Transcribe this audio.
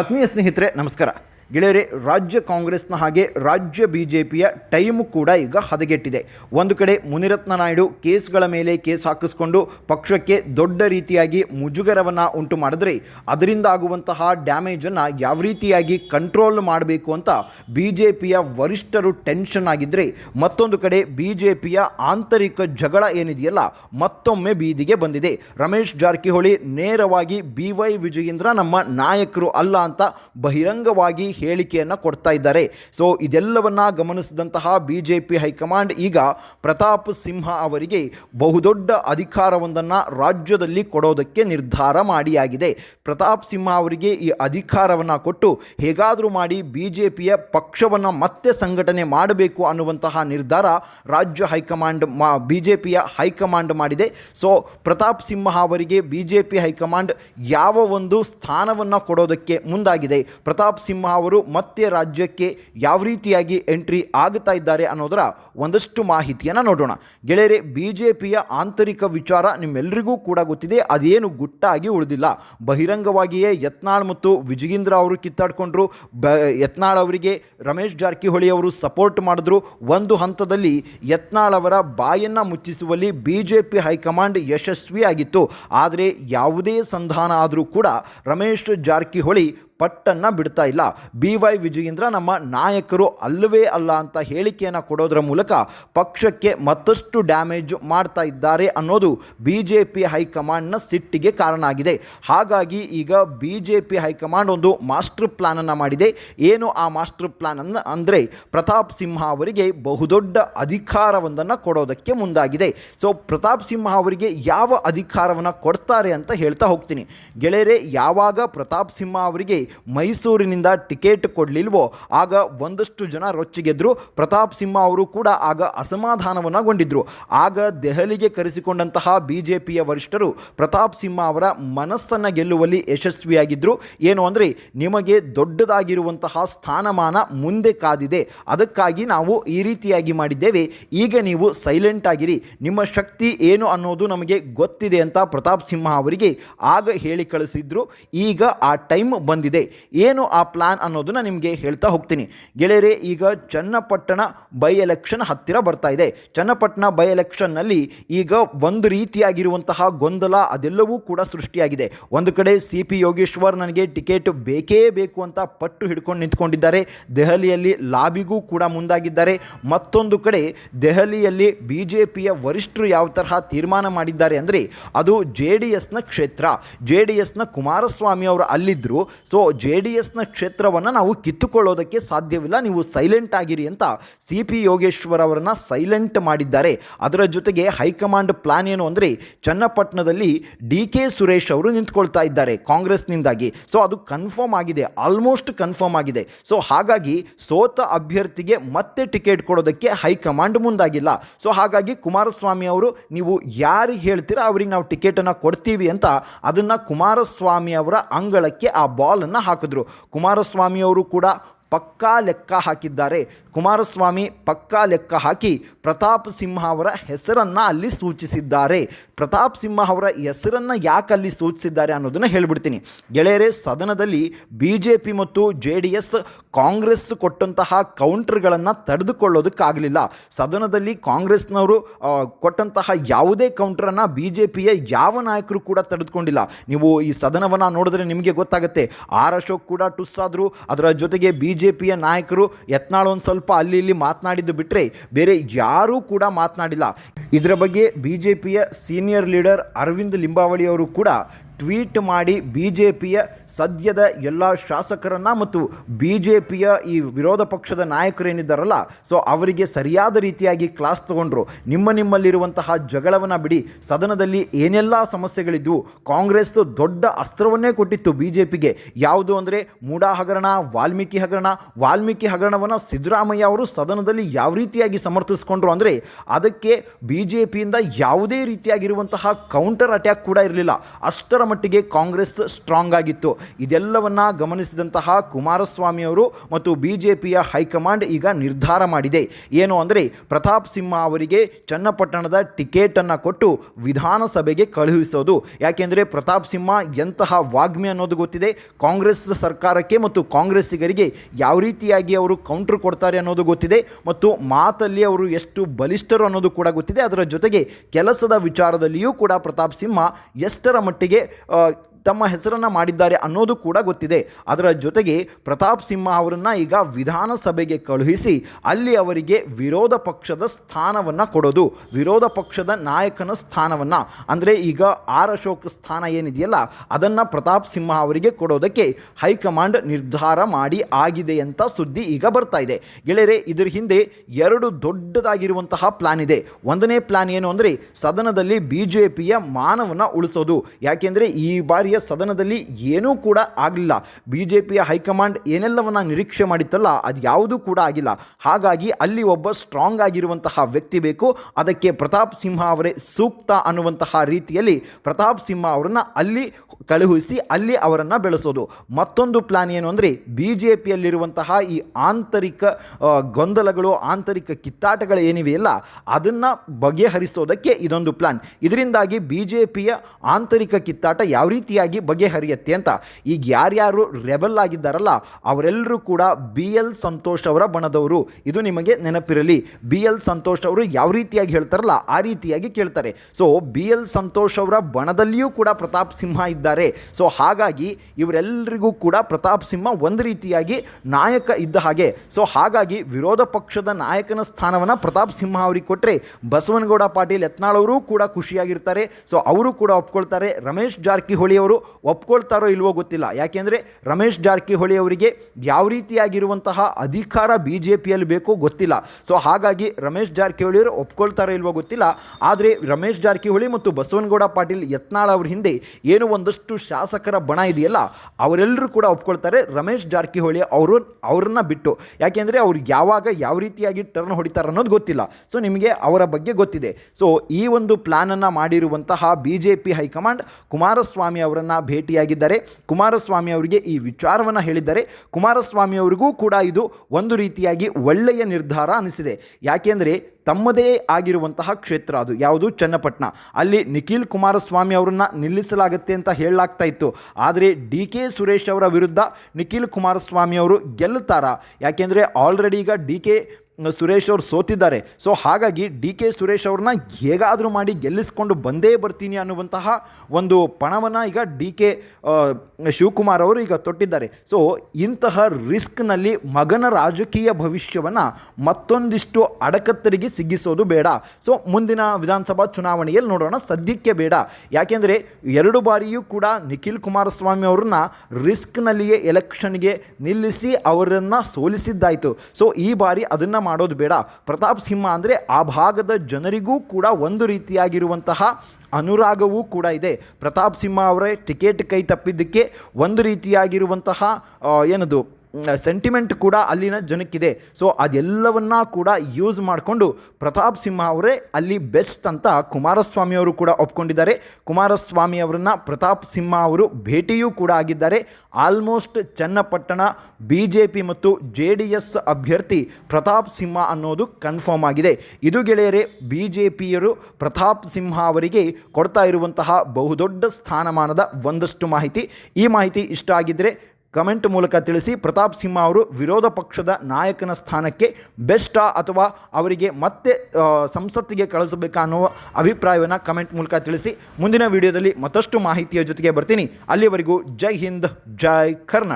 ಆತ್ಮೀಯ ಸ್ನೇಹಿತರೆ ನಮಸ್ಕಾರ. ಗೆಳೆಯರೆ, ರಾಜ್ಯ ಕಾಂಗ್ರೆಸ್ನ ಹಾಗೆ ರಾಜ್ಯ ಬಿ ಜೆ ಟೈಮು ಕೂಡ ಈಗ ಹದಗೆಟ್ಟಿದೆ. ಒಂದು ಕಡೆ ಮುನಿರತ್ನ ನಾಯ್ಡು ಕೇಸ್ಗಳ ಮೇಲೆ ಕೇಸ್ ಹಾಕಿಸ್ಕೊಂಡು ಪಕ್ಷಕ್ಕೆ ದೊಡ್ಡ ರೀತಿಯಾಗಿ ಮುಜುಗರವನ್ನು ಉಂಟು ಮಾಡಿದ್ರೆ ಅದರಿಂದ ಆಗುವಂತಹ ಡ್ಯಾಮೇಜನ್ನು ಯಾವ ರೀತಿಯಾಗಿ ಕಂಟ್ರೋಲ್ ಮಾಡಬೇಕು ಅಂತ ಬಿ ಜೆ ಪಿಯ ವರಿಷ್ಠರು ಟೆನ್ಷನ್ ಆಗಿದ್ದರೆ ಮತ್ತೊಂದು ಕಡೆ ಬಿ ಜೆ ಆಂತರಿಕ ಜಗಳ ಏನಿದೆಯಲ್ಲ, ಮತ್ತೊಮ್ಮೆ ಬೀದಿಗೆ ಬಂದಿದೆ. ರಮೇಶ್ ಜಾರಕಿಹೊಳಿ ನೇರವಾಗಿ ಬಿ ವೈ ವಿಜಯೇಂದ್ರ ನಮ್ಮ ನಾಯಕರು ಅಲ್ಲ ಅಂತ ಬಹಿರಂಗವಾಗಿ ಹೇಳಿಕೆಯನ್ನು ಕೊಡ್ತಾ ಇದ್ದಾರೆ. ಸೊ ಇದೆಲ್ಲವನ್ನ ಗಮನಿಸಿದಂತಹ B J P high command ಈಗ ಪ್ರತಾಪ್ ಸಿಂಹ ಅವರಿಗೆ ಬಹುದೊಡ್ಡ ಅಧಿಕಾರವೊಂದನ್ನು ರಾಜ್ಯದಲ್ಲಿ ಕೊಡೋದಕ್ಕೆ ನಿರ್ಧಾರ ಮಾಡಿಯಾಗಿದೆ. ಪ್ರತಾಪ್ ಸಿಂಹ ಅವರಿಗೆ ಈ ಅಧಿಕಾರವನ್ನು ಕೊಟ್ಟು ಹೇಗಾದರೂ ಮಾಡಿ ಬಿ ಜೆ ಪಿಯ ಪಕ್ಷವನ್ನು ಮತ್ತೆ ಸಂಘಟನೆ ಮಾಡಬೇಕು ಅನ್ನುವಂತಹ ನಿರ್ಧಾರ ರಾಜ್ಯ ಹೈಕಮಾಂಡ್ ಮಾ ಬಿ ಜೆ ಪಿಯ ಹೈಕಮಾಂಡ್ ಮಾಡಿದೆ. ಸೊ ಪ್ರತಾಪ್ ಸಿಂಹ ಅವರಿಗೆ ಬಿ ಜೆ ಪಿ ಹೈಕಮಾಂಡ್ ಯಾವ ಒಂದು ಸ್ಥಾನವನ್ನು ಕೊಡೋದಕ್ಕೆ ಮುಂದಾಗಿದೆ. ಪ್ರತಾಪ್ ಸಿಂಹ ಅವರು ಮತ್ತೆ ರಾಜ್ಯಕ್ಕೆ ಯಾವ ರೀತಿಯಾಗಿ ಎಂಟ್ರಿ ಆಗುತ್ತಾ ಇದ್ದಾರೆ ಅನ್ನೋದರ ಒಂದಷ್ಟು ಮಾಹಿತಿಯನ್ನು ನೋಡೋಣ. ಗೆಳೆಯರೆ ಬಿ ಜೆ ಪಿಯ ಆಂತರಿಕ ವಿಚಾರ ನಿಮ್ಮೆಲ್ಲರಿಗೂ ಕೂಡ ಗೊತ್ತಿದೆ. ಅದೇನು ಗುಟ್ಟಾಗಿ ಉಳಿದಿಲ್ಲ. ಬಹಿರಂಗವಾಗಿಯೇ ಯತ್ನಾಳ್ ಮತ್ತು ವಿಜಯೇಂದ್ರ ಅವರು ಕಿತ್ತಾಡ್ಕೊಂಡ್ರು. ಬ, ಯತ್ನಾಳ್ ಅವರಿಗೆ ರಮೇಶ್ ಜಾರಕಿಹೊಳಿ ಅವರು ಸಪೋರ್ಟ್ ಮಾಡಿದ್ರು. ಒಂದು ಹಂತದಲ್ಲಿ ಯತ್ನಾಳ್ ಅವರ ಬಾಯನ್ನು ಮುಚ್ಚಿಸುವಲ್ಲಿ B J P high command ಯಶಸ್ವಿಯಾಗಿತ್ತು. ಆದರೆ ಯಾವುದೇ ಸಂಧಾನ ಆದರೂ ಕೂಡ ರಮೇಶ್ ಜಾರಕಿಹೊಳಿ ಪಟ್ಟನ್ನು ಬಿಡ್ತಾ ಇಲ್ಲ. ಬಿ ವೈ ವಿಜಯೇಂದ್ರ ನಮ್ಮ ನಾಯಕರು ಅಲ್ಲವೇ ಅಲ್ಲ ಅಂತ ಹೇಳಿಕೆಯನ್ನು ಕೊಡೋದರ ಮೂಲಕ ಪಕ್ಷಕ್ಕೆ ಮತ್ತಷ್ಟು ಡ್ಯಾಮೇಜ್ ಮಾಡ್ತಾ ಇದ್ದಾರೆ ಅನ್ನೋದು ಬಿ ಜೆ ಪಿ ಹೈಕಮಾಂಡ್ನ ಸಿಟ್ಟಿಗೆ ಕಾರಣ ಆಗಿದೆ. ಹಾಗಾಗಿ ಈಗ B J P high command ಒಂದು ಮಾಸ್ಟರ್ ಪ್ಲಾನನ್ನು ಮಾಡಿದೆ. ಏನು ಆ ಮಾಸ್ಟರ್ ಪ್ಲಾನ್ ಅನ್ನು ಅಂದರೆ ಪ್ರತಾಪ್ ಸಿಂಹ ಅವರಿಗೆ ಬಹುದೊಡ್ಡ ಅಧಿಕಾರವೊಂದನ್ನು ಕೊಡೋದಕ್ಕೆ ಮುಂದಾಗಿದೆ. ಸೊ ಪ್ರತಾಪ್ ಸಿಂಹ ಅವರಿಗೆ ಯಾವ ಅಧಿಕಾರವನ್ನು ಕೊಡ್ತಾರೆ ಅಂತ ಹೇಳ್ತಾ ಹೋಗ್ತೀನಿ. ಗೆಳೆಯರೆ, ಯಾವಾಗ ಪ್ರತಾಪ್ ಸಿಂಹ ಅವರಿಗೆ ಮೈಸೂರಿನಿಂದ ಟಿಕೆಟ್ ಕೊಡಲಿಲ್ವೋ? ಆಗ ಒಂದಷ್ಟು ಜನ ರೊಚ್ಚಿಗೆದ್ರು. ಪ್ರತಾಪ್ ಸಿಂಹ ಅವರು ಕೂಡ ಆಗ ಅಸಮಾಧಾನವನ್ನಗೊಂಡಿದ್ರು. ಆಗ ದೆಹಲಿಗೆ ಕರೆಸಿಕೊಂಡಂತಹ ಬಿ ಜೆ ವರಿಷ್ಠರು ಪ್ರತಾಪ್ ಸಿಂಹ ಅವರ ಮನಸ್ಸನ್ನು ಗೆಲ್ಲುವಲ್ಲಿ ಯಶಸ್ವಿಯಾಗಿದ್ದರು ಏನು ಅಂದರೆ, ನಿಮಗೆ ದೊಡ್ಡದಾಗಿರುವಂತಹ ಸ್ಥಾನಮಾನ ಮುಂದೆ ಕಾದಿದೆ. ಅದಕ್ಕಾಗಿ ನಾವು ಈ ರೀತಿಯಾಗಿ ಮಾಡಿದ್ದೇವೆ. ಈಗ ನೀವು ಸೈಲೆಂಟ್ ಆಗಿರಿ. ನಿಮ್ಮ ಶಕ್ತಿ ಏನು ಅನ್ನೋದು ನಮಗೆ ಗೊತ್ತಿದೆ ಅಂತ ಪ್ರತಾಪ್ ಸಿಂಹ ಅವರಿಗೆ ಆಗ ಹೇಳಿ ಕಳಿಸಿದ್ರು. ಈಗ ಆ ಟೈಮ್ ಬಂದಿದೆ. ಏನು ಆ ಪ್ಲಾನ್ ಅನ್ನೋದನ್ನು ನಿಮಗೆ ಹೇಳ್ತಾ ಹೋಗ್ತೀನಿ. ಗೆಳೆಯರೇ, ಈಗ ಚನ್ನಪಟ್ಟಣ ಬೈ ಎಲೆಕ್ಷನ್ ಹತ್ತಿರ ಬರ್ತಾ ಇದೆ. ಚನ್ನಪಟ್ಟಣ ಬೈ ಎಲೆಕ್ಷನ್ನಲ್ಲಿ ಈಗ ಒಂದು ರೀತಿಯಾಗಿರುವಂತಹ ಗೊಂದಲ ಅದೆಲ್ಲವೂ ಕೂಡ ಸೃಷ್ಟಿಯಾಗಿದೆ. ಒಂದು ಕಡೆ ಸಿ ಪಿ ಯೋಗೇಶ್ವರ್ ನನಗೆ ಟಿಕೆಟ್ ಬೇಕೇ ಬೇಕು ಅಂತ ಪಟ್ಟು ಹಿಡ್ಕೊಂಡು ನಿಂತ್ಕೊಂಡಿದ್ದಾರೆ. ದೆಹಲಿಯಲ್ಲಿ ಲಾಬಿಗೂ ಕೂಡ ಮುಂದಾಗಿದ್ದಾರೆ. ಮತ್ತೊಂದು ಕಡೆ ದೆಹಲಿಯಲ್ಲಿ ಬಿ ಜೆ ಪಿಯ ವರಿಷ್ಠರು ಯಾವ ತರಹ ತೀರ್ಮಾನ ಮಾಡಿದ್ದಾರೆ ಅಂದರೆ ಅದು ಜೆ ಡಿ ಎಸ್ನ ಕ್ಷೇತ್ರ. ಜೆ ಡಿ ಎಸ್ನ ಕುಮಾರಸ್ವಾಮಿ ಅವರು ಅಲ್ಲಿದ್ದರು ಸೊ ಜೆ ಡಿ ಎಸ್ನ ಕ್ಷೇತ್ರವನ್ನು ನಾವು ಕಿತ್ತುಕೊಳ್ಳೋದಕ್ಕೆ ಸಾಧ್ಯವಿಲ್ಲ. ನೀವು ಸೈಲೆಂಟ್ ಆಗಿರಿ ಅಂತ ಸಿ ಪಿ ಯೋಗೇಶ್ವರ್ ಅವರನ್ನು ಸೈಲೆಂಟ್ ಮಾಡಿದ್ದಾರೆ. ಅದರ ಜೊತೆಗೆ ಹೈಕಮಾಂಡ್ ಪ್ಲಾನ್ ಏನು ಅಂದರೆ ಚನ್ನಪಟ್ಟಣದಲ್ಲಿ ಡಿ ಕೆ ಸುರೇಶ್ ಅವರು ನಿಂತ್ಕೊಳ್ತಾ ಇದ್ದಾರೆ ಕಾಂಗ್ರೆಸ್ನಿಂದಾಗಿ. ಸೊ ಅದು ಕನ್ಫರ್ಮ್ ಆಗಿದೆ ಆಲ್ಮೋಸ್ಟ್ ಕನ್ಫರ್ಮ್ ಆಗಿದೆ. ಸೊ ಹಾಗಾಗಿ ಸೋತ ಅಭ್ಯರ್ಥಿಗೆ ಮತ್ತೆ ಟಿಕೆಟ್ ಕೊಡೋದಕ್ಕೆ ಹೈಕಮಾಂಡ್ ಮುಂದಾಗಿಲ್ಲ. ಸೊ ಹಾಗಾಗಿ ಕುಮಾರಸ್ವಾಮಿ ಅವರು, ನೀವು ಯಾರಿಗೆ ಹೇಳ್ತೀರಾ, ಅವ್ರಿಗೆ ನಾವು ಟಿಕೆಟನ್ನು ಕೊಡ್ತೀವಿ ಅಂತ, ಅದನ್ನು ಕುಮಾರಸ್ವಾಮಿ ಅವರ ಅಂಗಳಕ್ಕೆ, ಆ ಬಾಲನ್ನು ಹಾಕಿದ್ರು. ಕುಮಾರಸ್ವಾಮಿ ಅವರು ಕೂಡ ಪಕ್ಕಾ ಲೆಕ್ಕ ಹಾಕಿದ್ದಾರೆ. ಕುಮಾರಸ್ವಾಮಿ ಪಕ್ಕಾ ಲೆಕ್ಕ ಹಾಕಿ ಪ್ರತಾಪ್ ಸಿಂಹ ಅವರ ಹೆಸರನ್ನು ಅಲ್ಲಿ ಸೂಚಿಸಿದ್ದಾರೆ. ಪ್ರತಾಪ್ ಸಿಂಹ ಅವರ ಹೆಸರನ್ನು ಯಾಕೆ ಅಲ್ಲಿ ಸೂಚಿಸಿದ್ದಾರೆ ಅನ್ನೋದನ್ನು ಹೇಳಿಬಿಡ್ತೀನಿ. ಗೆಳೆಯರೇ, ಸದನದಲ್ಲಿ ಬಿ ಜೆ ಪಿ ಮತ್ತು ಜೆ ಡಿ ಎಸ್ ಕಾಂಗ್ರೆಸ್ ಕೊಟ್ಟಂತಹ ಕೌಂಟರ್ಗಳನ್ನು ತಡೆದುಕೊಳ್ಳೋದಕ್ಕಾಗಲಿಲ್ಲ. ಸದನದಲ್ಲಿ ಕಾಂಗ್ರೆಸ್ನವರು ಕೊಟ್ಟಂತಹ ಯಾವುದೇ ಕೌಂಟರನ್ನು ಬಿ ಜೆ ಪಿಯ ಯಾವ ನಾಯಕರು ಕೂಡ ತಡೆದುಕೊಂಡಿಲ್ಲ. ನೀವು ಈ ಸದನವನ್ನು ನೋಡಿದ್ರೆ ನಿಮಗೆ ಗೊತ್ತಾಗುತ್ತೆ. ಆರ್ ಅಶೋಕ್ ಕೂಡ ಟುಸ್ ಅದರ ಜೊತೆಗೆ ಬಿ ಜೆ ಪಿಯ ನಾಯಕರು ಯತ್ನಾಳ್ ಒಂದು ಸ್ವಲ್ಪ ಅಲ್ಲಿ ಇಲ್ಲಿ ಮಾತನಾಡಿದ್ದು ಬಿಟ್ಟರೆ ಬೇರೆ ಯಾರೂ ಕೂಡ ಮಾತನಾಡಿಲ್ಲ. ಇದರ ಬಗ್ಗೆ B senior leader Arvind Limbavali ಅವರು ಕೂಡ ಟ್ವೀಟ್ ಮಾಡಿ ಬಿ ಜೆ ಪಿಯ ಸದ್ಯದ ಎಲ್ಲ ಶಾಸಕರನ್ನು ಮತ್ತು ಬಿ ಜೆ ಪಿಯ ಈ ವಿರೋಧ ಪಕ್ಷದ ನಾಯಕರೇನಿದ್ದಾರಲ್ಲ ಸೊ ಅವರಿಗೆ ಸರಿಯಾದ ರೀತಿಯಾಗಿ ಕ್ಲಾಸ್ ತಗೊಂಡ್ರು. ನಿಮ್ಮ ನಿಮ್ಮಲ್ಲಿರುವಂತಹ ಜಗಳವನ್ನು ಬಿಡಿ. ಸದನದಲ್ಲಿ ಏನೆಲ್ಲ ಸಮಸ್ಯೆಗಳಿದ್ವು ಕಾಂಗ್ರೆಸ್ ದೊಡ್ಡ ಅಸ್ತ್ರವನ್ನೇ ಕೊಟ್ಟಿತ್ತು ಬಿ ಜೆ ಪಿಗೆ ಯಾವುದು ಅಂದರೆ ಮೂಡಾ ಹಗರಣ, ವಾಲ್ಮೀಕಿ ಹಗರಣ. ವಾಲ್ಮೀಕಿ ಹಗರಣವನ್ನು ಸಿದ್ದರಾಮಯ್ಯ ಅವರು ಸದನದಲ್ಲಿ ಯಾವ ರೀತಿಯಾಗಿ ಸಮರ್ಥಿಸ್ಕೊಂಡ್ರು ಅಂದರೆ, ಅದಕ್ಕೆ ಬಿ ಜೆ ಪಿಯಿಂದ ಯಾವುದೇ ರೀತಿಯಾಗಿರುವಂತಹ ಕೌಂಟರ್ ಅಟ್ಯಾಕ್ ಕೂಡ ಇರಲಿಲ್ಲ. ಅಷ್ಟರ ಮಟ್ಟಿಗೆ ಕಾಂಗ್ರೆಸ್ ಸ್ಟ್ರಾಂಗ್ ಆಗಿತ್ತು. ಇದೆಲ್ಲವನ್ನ ಗಮನಿಸಿದಂತಹ ಕುಮಾರಸ್ವಾಮಿ ಅವರು ಮತ್ತು ಬಿ ಜೆ ಪಿಯ ಹೈಕಮಾಂಡ್ ಈಗ ನಿರ್ಧಾರ ಮಾಡಿದೆ. ಏನು ಅಂದರೆ ಪ್ರತಾಪ್ ಸಿಂಹ ಅವರಿಗೆ ಚನ್ನಪಟ್ಟಣದ ಟಿಕೆಟನ್ನು ಕೊಟ್ಟು ವಿಧಾನಸಭೆಗೆ ಕಳುಹಿಸೋದು. ಯಾಕೆಂದರೆ ಪ್ರತಾಪ್ ಸಿಂಹ ಎಂತಹ ವಾಗ್ಮಿ ಅನ್ನೋದು ಗೊತ್ತಿದೆ. ಕಾಂಗ್ರೆಸ್ ಸರ್ಕಾರಕ್ಕೆ ಮತ್ತು ಕಾಂಗ್ರೆಸ್ಸಿಗರಿಗೆ ಯಾವ ರೀತಿಯಾಗಿ ಅವರು ಕೌಂಟರ್ ಕೊಡ್ತಾರೆ ಅನ್ನೋದು ಗೊತ್ತಿದೆ. ಮತ್ತು ಮಾತಲ್ಲಿ ಅವರು ಎಷ್ಟು ಬಲಿಷ್ಠರು ಅನ್ನೋದು ಕೂಡ ಗೊತ್ತಿದೆ. ಅದರ ಜೊತೆಗೆ ಕೆಲಸದ ವಿಚಾರದಲ್ಲಿಯೂ ಕೂಡ ಪ್ರತಾಪ್ ಸಿಂಹ ಎಷ್ಟರ ಮಟ್ಟಿಗೆ ತಮ್ಮ ಹೆಸರನ್ನು ಮಾಡಿದ್ದಾರೆ ಅನ್ನೋದು ಕೂಡ ಗೊತ್ತಿದೆ. ಅದರ ಜೊತೆಗೆ ಪ್ರತಾಪ್ ಸಿಂಹ ಅವರನ್ನು ಈಗ ವಿಧಾನಸಭೆಗೆ ಕಳುಹಿಸಿ ಅಲ್ಲಿ ಅವರಿಗೆ ವಿರೋಧ ಪಕ್ಷದ ಸ್ಥಾನವನ್ನು ಕೊಡೋದು, ವಿರೋಧ ಪಕ್ಷದ ನಾಯಕನ ಸ್ಥಾನವನ್ನು. ಅಂದರೆ ಈಗ ಆರ್ ಅಶೋಕ್ ಸ್ಥಾನ ಏನಿದೆಯಲ್ಲ, ಅದನ್ನು ಪ್ರತಾಪ್ ಸಿಂಹ ಅವರಿಗೆ ಕೊಡೋದಕ್ಕೆ ಹೈಕಮಾಂಡ್ ನಿರ್ಧಾರ ಮಾಡಿ ಆಗಿದೆ ಅಂತ ಸುದ್ದಿ ಈಗ ಬರ್ತಾ ಇದೆ. ಗೆಳೆಯರೆ, ಇದರ ಹಿಂದೆ ಎರಡು ದೊಡ್ಡದಾಗಿರುವಂತಹ ಪ್ಲಾನ್ ಇದೆ. ಒಂದನೇ ಪ್ಲಾನ್ ಏನು ಅಂದರೆ ಸದನದಲ್ಲಿ ಬಿ ಜೆ ಪಿಯ ಮಾನವನ್ನು ಉಳಿಸೋದು. ಯಾಕೆಂದರೆ ಈ ಬಾರಿಯ ಸದನದಲ್ಲಿ ಏನೂ ಕೂಡ ಆಗಲಿಲ್ಲ. ಬಿ ಜೆ ಪಿಯ ಹೈಕಮಾಂಡ್ ಏನೆಲ್ಲವನ್ನು ನಿರೀಕ್ಷೆ ಮಾಡಿತ್ತಲ್ಲ, ಅದು ಯಾವುದೂ ಕೂಡ ಆಗಿಲ್ಲ. ಹಾಗಾಗಿ ಅಲ್ಲಿ ಒಬ್ಬ ಸ್ಟ್ರಾಂಗ್ ಆಗಿರುವಂತಹ ವ್ಯಕ್ತಿ ಬೇಕು. ಅದಕ್ಕೆ ಪ್ರತಾಪ್ ಸಿಂಹ ಅವರೇ ಸೂಕ್ತ ಅನ್ನುವಂತಹ ರೀತಿಯಲ್ಲಿ ಪ್ರತಾಪ್ ಸಿಂಹ ಅವರನ್ನು ಅಲ್ಲಿ ಕಳುಹಿಸಿ ಅಲ್ಲಿ ಅವರನ್ನು ಬೆಳೆಸೋದು. ಮತ್ತೊಂದು ಪ್ಲಾನ್ ಏನು ಅಂದರೆ ಬಿ ಜೆ ಈ ಆಂತರಿಕ ಗೊಂದಲಗಳು, ಆಂತರಿಕ ಕಿತ್ತಾಟಗಳು ಏನಿವೆಯಲ್ಲ ಅದನ್ನು ಬಗೆಹರಿಸೋದಕ್ಕೆ ಇದೊಂದು ಪ್ಲಾನ್ ಇದರಿಂದಾಗಿ ಬಿ ಜೆ ಪಿಯ ಆಂತರಿಕ ಕಿತ್ತಾಟ ಯಾವ ರೀತಿಯಾಗಿ ಬಗೆಹರಿಯತ್ತೆ ಅಂತ. ಈಗ ಯಾರ್ಯಾರು ರೆಬಲ್ ಆಗಿದ್ದಾರಲ್ಲ, ಅವರೆಲ್ಲರೂ ಕೂಡ ಬಿ ಎಲ್ ಸಂತೋಷ್ ಅವರ ಬಣದವರು. ಇದು ನಿಮಗೆ ನೆನಪಿರಲಿ. ಬಿ ಎಲ್ ಸಂತೋಷ್ ಅವರು ಯಾವ ರೀತಿಯಾಗಿ ಹೇಳ್ತಾರಲ್ಲ, ಆ ರೀತಿಯಾಗಿ ಕೇಳ್ತಾರೆ. ಸೊ ಬಿ ಎಲ್ ಸಂತೋಷ್ ಅವರ ಬಣದಲ್ಲಿಯೂ ಕೂಡ ಪ್ರತಾಪ್ ಸಿಂಹ ಇದ್ದಾರೆ. ಸೊ ಹಾಗಾಗಿ ಇವರೆಲ್ಲರಿಗೂ ಕೂಡ ಪ್ರತಾಪ್ ಸಿಂಹ ಒಂದು ರೀತಿಯಾಗಿ ನಾಯಕ ಇದ್ದ ಹಾಗೆ. ಸೊ ಹಾಗಾಗಿ ವಿರೋಧ ಪಕ್ಷದ ನಾಯಕನ ಸ್ಥಾನವನ್ನು ಪ್ರತಾಪ್ ಸಿಂಹ ಅವರಿಗೆ ಕೊಟ್ಟರೆ ಬಸವನಗೌಡ ಪಾಟೀಲ್ ಯತ್ನಾಳ್ ಅವರು ಕೂಡ ಖುಷಿಯಾಗಿರ್ತಾರೆ. ಸೊ ಅವರು ಕೂಡ ಒಪ್ಕೊಳ್ತಾರೆ. ರಮೇಶ್ ಜಾರಕಿಹೊಳಿ ಅವರು ಒಪ್ಕೊಳ್ತಾರೋ ಇಲ್ವೋ ಗೊತ್ತಿಲ್ಲ. ಯಾಕೆಂದರೆ ರಮೇಶ್ ಜಾರಕಿಹೊಳಿ ಅವರಿಗೆ ಯಾವ ರೀತಿಯಾಗಿರುವಂತಹ ಅಧಿಕಾರ ಬಿ ಜೆ ಪಿಯಲ್ಲಿ ಬೇಕೋ ಗೊತ್ತಿಲ್ಲ. ಸೊ ಹಾಗಾಗಿ ರಮೇಶ್ ಜಾರಕಿಹೊಳಿ ಅವರು ಒಪ್ಕೊಳ್ತಾರೋ ಇಲ್ವೋ ಗೊತ್ತಿಲ್ಲ. ಆದರೆ ರಮೇಶ್ ಜಾರಕಿಹೊಳಿ ಮತ್ತು ಬಸವನಗೌಡ ಪಾಟೀಲ್ ಯತ್ನಾಳ್ ಅವ್ರ ಹಿಂದೆ ಏನು ಒಂದಷ್ಟು ಶಾಸಕರ ಬಣ ಇದೆಯಲ್ಲ, ಅವರೆಲ್ಲರೂ ಕೂಡ ಒಪ್ಕೊಳ್ತಾರೆ ರಮೇಶ್ ಜಾರಕಿಹೊಳಿ ಅವರು ಅವರನ್ನ ಬಿಟ್ಟು. ಯಾಕೆಂದರೆ ಅವ್ರು ಯಾವಾಗ ಯಾವ ರೀತಿಯಾಗಿ ಟರ್ನ್ ಹೊಡಿತಾರೆ ಅನ್ನೋದು ಗೊತ್ತಿಲ್ಲ. ಸೊ ನಿಮಗೆ ಅವರ ಬಗ್ಗೆ ಗೊತ್ತಿದೆ. ಸೊ ಈ ಒಂದು ಪ್ಲಾನನ್ನು ಮಾಡಿರುವಂತಹ B J P high command Kumaraswamy ಅವರನ್ನು ಭೇಟಿಯಾಗಿದ್ದಾರೆ. ಕುಮಾರಸ್ವಾಮಿ ಅವರಿಗೆ ಈ ವಿಚಾರವನ್ನು ಹೇಳಿದ್ದಾರೆ. ಕುಮಾರಸ್ವಾಮಿ ಅವರಿಗೂ ಕೂಡ ಇದು ಒಂದು ರೀತಿಯಾಗಿ ಒಳ್ಳೆಯ ನಿರ್ಧಾರ ಅನಿಸಿದೆ. ಯಾಕೆಂದರೆ ತಮ್ಮದೇ ಆಗಿರುವಂತಹ ಕ್ಷೇತ್ರ ಅದು, ಯಾವುದು ಚನ್ನಪಟ್ಟಣ. ಅಲ್ಲಿ ನಿಖಿಲ್ ಕುಮಾರಸ್ವಾಮಿ ಅವರನ್ನ ನಿಲ್ಲಿಸಲಾಗುತ್ತೆ ಅಂತ ಹೇಳಲಾಗ್ತಾ ಇತ್ತು. ಆದರೆ ಡಿ ಕೆ ಸುರೇಶ್ ಅವರ ವಿರುದ್ಧ ನಿಖಿಲ್ ಕುಮಾರಸ್ವಾಮಿ ಅವರು ಗೆಲ್ಲುತ್ತಾರಾ? ಯಾಕೆಂದರೆ ಆಲ್ರೆಡಿ ಈಗ ಡಿ ಕೆ ಸುರೇಶ್ ಅವರು ಸೋತಿದ್ದಾರೆ. ಸೊ ಹಾಗಾಗಿ ಡಿ ಕೆ ಸುರೇಶ್ ಅವ್ರನ್ನ ಹೇಗಾದರೂ ಮಾಡಿ ಗೆಲ್ಲಿಸ್ಕೊಂಡು ಬಂದೇ ಬರ್ತೀನಿ ಅನ್ನುವಂತಹ ಒಂದು ಪಣವನ್ನು ಈಗ ಡಿ ಕೆ ಶಿವಕುಮಾರ್ ಅವರು ಈಗ ತೊಟ್ಟಿದ್ದಾರೆ. ಸೊ ಇಂತಹ ರಿಸ್ಕ್ನಲ್ಲಿ ಮಗನ ರಾಜಕೀಯ ಭವಿಷ್ಯವನ್ನು ಮತ್ತೊಂದಿಷ್ಟು ಅಡಕತ್ತರಿಗೆ ಸಿಗ್ಗಿಸೋದು ಬೇಡ. ಸೊ ಮುಂದಿನ ವಿಧಾನಸಭಾ ಚುನಾವಣೆಯಲ್ಲಿ ನೋಡೋಣ. ಸದ್ಯಕ್ಕೆ ಬೇಡ. ಯಾಕೆಂದರೆ ಎರಡು ಬಾರಿಯೂ ಕೂಡ ನಿಖಿಲ್ ಕುಮಾರಸ್ವಾಮಿ ಅವ್ರನ್ನ ರಿಸ್ಕ್ನಲ್ಲಿಯೇ ಎಲೆಕ್ಷನ್ಗೆ ನಿಲ್ಲಿಸಿ ಅವರನ್ನು ಸೋಲಿಸಿದ್ದಾಯಿತು. ಸೊ ಈ ಬಾರಿ ಅದನ್ನು ಮಾಡೋದು ಬೇಡ. ಪ್ರತಾಪ್ ಸಿಂಹ ಅಂದರೆ ಆ ಭಾಗದ ಜನರಿಗೂ ಕೂಡ ಒಂದು ರೀತಿಯಾಗಿರುವಂತಹ ಅನುರಾಗವೂ ಕೂಡ ಇದೆ. ಪ್ರತಾಪ್ ಸಿಂಹ ಅವರೇ ಟಿಕೆಟ್ ಕೈ ತಪ್ಪಿದ್ದಕ್ಕೆ ಒಂದು ರೀತಿಯಾಗಿರುವಂತಹ ಏನದು ಸೆಂಟಿಮೆಂಟ್ ಕೂಡ ಅಲ್ಲಿನ ಜನಕ್ಕಿದೆ. ಸೊ ಅದೆಲ್ಲವನ್ನ ಕೂಡ ಯೂಸ್ ಮಾಡಿಕೊಂಡು ಪ್ರತಾಪ್ ಸಿಂಹ ಅವರೇ ಅಲ್ಲಿ ಬೆಸ್ಟ್ ಅಂತ ಕುಮಾರಸ್ವಾಮಿ ಅವರು ಕೂಡ ಒಪ್ಕೊಂಡಿದ್ದಾರೆ. ಕುಮಾರಸ್ವಾಮಿ ಅವರನ್ನು ಪ್ರತಾಪ್ ಸಿಂಹ ಅವರು ಭೇಟಿಯೂ ಕೂಡ ಆಗಿದ್ದಾರೆ. Almost Channapatna B J P ಮತ್ತು ಜೆ ಡಿ ಎಸ್ ಅಭ್ಯರ್ಥಿ ಪ್ರತಾಪ್ ಸಿಂಹ ಅನ್ನೋದು ಕನ್ಫರ್ಮ್ ಆಗಿದೆ. ಇದು ಗೆಳೆಯರೆ ಬಿ ಜೆ ಪಿಯರು ಪ್ರತಾಪ್ ಸಿಂಹ ಅವರಿಗೆ ಕೊಡ್ತಾ ಇರುವಂತಹ ಬಹುದೊಡ್ಡ ಸ್ಥಾನಮಾನದ ಒಂದಷ್ಟು ಮಾಹಿತಿ. ಈ ಮಾಹಿತಿ ಇಷ್ಟ ಆಗಿದ್ದರೆ ಕಮೆಂಟ್ ಮೂಲಕ ತಿಳಿಸಿ. ಪ್ರತಾಪ್ ಸಿಂಹ ಅವರು ವಿರೋಧ ಪಕ್ಷದ ನಾಯಕನ ಸ್ಥಾನಕ್ಕೆ ಬೆಸ್ಟಾ ಅಥವಾ ಅವರಿಗೆ ಮತ್ತೆ ಸಂಸತ್ತಿಗೆ ಕಳಿಸಬೇಕಾ ಅನ್ನೋ ಅಭಿಪ್ರಾಯವನ್ನು ಕಮೆಂಟ್ ಮೂಲಕ ತಿಳಿಸಿ. ಮುಂದಿನ ವಿಡಿಯೋದಲ್ಲಿ ಮತ್ತಷ್ಟು ಮಾಹಿತಿಯ ಜೊತೆಗೆ ಬರ್ತೀನಿ. ಅಲ್ಲಿವರೆಗೂ ಜೈ ಹಿಂದ್, ಜೈ ಕರ್ನಾಟಕ.